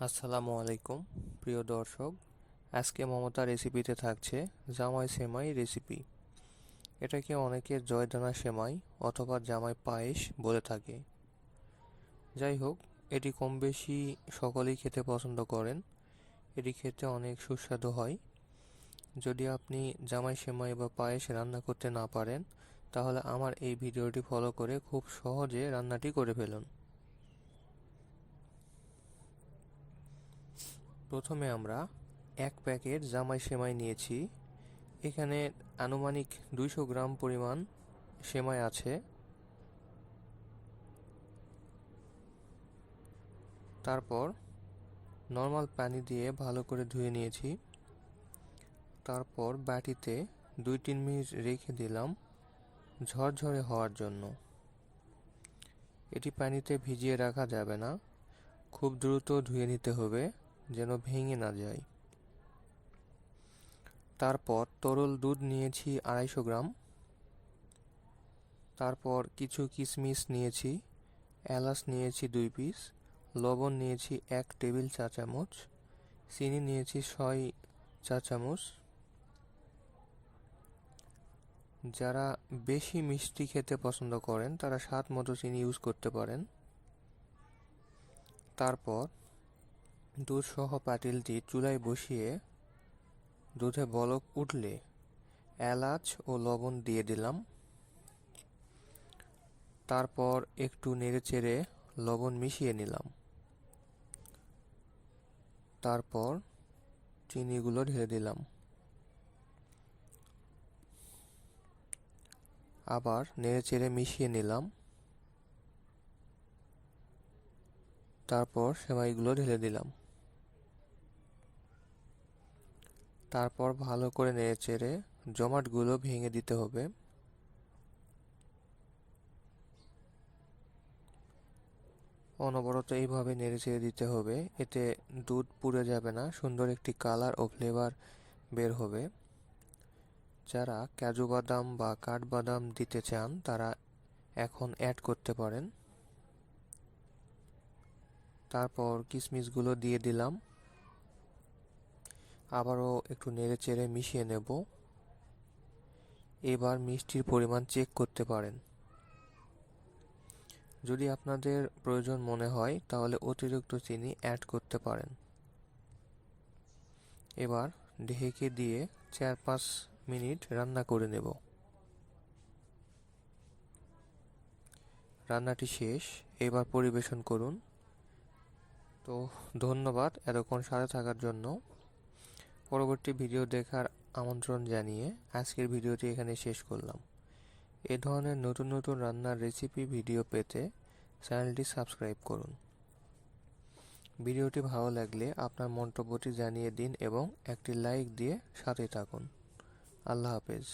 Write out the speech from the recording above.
আসসালামু আলাইকুম, প্রিয় দর্শক। আজকে মমতা রেসিপিতে থাকছে জামাই সেমাই রেসিপি। এটাকে অনেকে জয়দানা সেমাই অথবা জামাই পায়েস বলে থাকে। যাই হোক, এটি কম বেশি সকলেই খেতে পছন্দ করেন। এটি খেতে অনেক সুস্বাদু হয়। যদি আপনি জামাই সেমাই বা পায়েস রান্না করতে না পারেন, তাহলে আমার এই ভিডিওটি ফলো করে খুব সহজে রান্নাটি করে ফেলুন। প্রথমে আমরা এক প্যাকেট জামাই সেমাই নিয়েছি। এখানে আনুমানিক দুইশো গ্রাম পরিমাণ সেমাই আছে। তারপর নর্মাল পানি দিয়ে ভালো করে ধুয়ে নিয়েছি। তারপর বাটিতে দুই তিন মিনিট রেখে দিলাম ঝরঝরে হওয়ার জন্য। এটি পানিতে ভিজিয়ে রাখা যাবে না। খুব দ্রুত ধুয়ে নিতে হবে। যেন ভেঙে না যায়। তারপর তরল দুধ নিয়েছি আড়াইশো গ্রাম। তারপর কিছু কিশমিশ নিয়েছি, এলাচ নিয়েছি দুই পিস, লবণ নিয়েছি এক টেবিল চা চামচ, চিনি নিয়েছি ছয় চা চামচ। যারা বেশি মিষ্টি খেতে পছন্দ করেন, তারা স্বাদ মতো চিনি ইউজ করতে পারেন। তারপর দুধসহ পাতিলটি চুলায় বসিয়ে দুধে বলক উঠলে এলাচ ও লবণ দিয়ে দিলাম। তারপর একটু নেড়েচেড়ে লবণ মিশিয়ে নিলাম। তারপর চিনিগুলো ঢেলে দিলাম। আবার নেড়েচেড়ে মিশিয়ে নিলাম। তারপর সেমাইগুলো ঢেলে দিলাম। তারপর ভালো করে নেড়েচেড়ে জমাটগুলো ভেঙে দিতে হবে। অনবরত এইভাবে নেড়েচেড়ে দিতে হবে, এতে দুধ পুড়ে যাবে না, সুন্দর একটি কালার ও ফ্লেভার বের হবে। যারা কাজু বাদাম বা কাঠবাদাম দিতে চান, তারা এখন অ্যাড করতে পারেন। তারপর কিশমিশগুলো দিয়ে দিলাম। আবারও একটু নেড়ে চেড়ে মিশিয়ে নেব। এবার মিষ্টির পরিমাণ চেক করতে পারেন। যদি আপনাদের প্রয়োজন মনে হয়, তাহলে অতিরিক্ত চিনি অ্যাড করতে পারেন। এবার ঢেকে দিয়ে চার পাঁচ মিনিট রান্না করে নেব। রান্নাটি শেষ। এবার পরিবেশন করুন। তো ধন্যবাদ এতক্ষণ সাথে থাকার জন্য। পরবর্তী ভিডিও দেখার আমন্ত্রণ জানিয়ে আজকের ভিডিওটি এখানে শেষ করলাম। এ ধরনের নতুন নতুন রান্নার রেসিপি ভিডিও পেতে চ্যানেলটি সাবস্ক্রাইব করুন। ভিডিওটি ভালো লাগলে আপনার মন্তব্যটি জানিয়ে দিন এবং একটি লাইক দিয়ে সাথে থাকুন। আল্লাহ হাফেজ।